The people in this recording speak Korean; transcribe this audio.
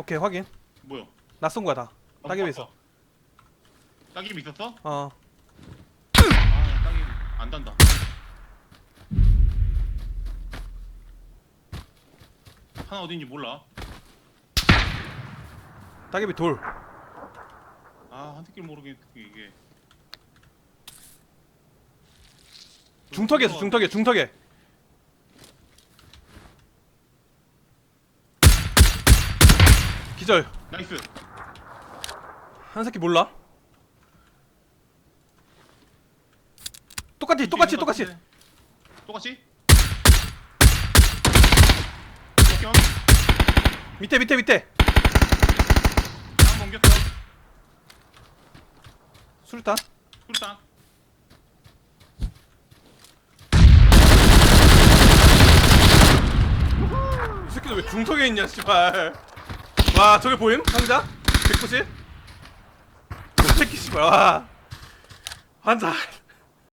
오케이 확인 뭐야? 나쏜 거야 다 아, 따개비. 있어 따개비 있었어? 어 아 따개비 안 단다. 하나 어딘지 몰라. 따개비 돌 아 한태길 모르겠 이게. 중턱에 있어 중턱에 중턱에 기절 나이스. 한 새끼 몰라 똑같이 똑같이 똑같이 똑같이? 밑에 밑에 밑에 한 옮겼어. 수류탄 술탄. 이 새끼들 왜 중턱에 있냐 씨발 와 저게 보임? 상자? 190? 이 새끼 씨발 와 환자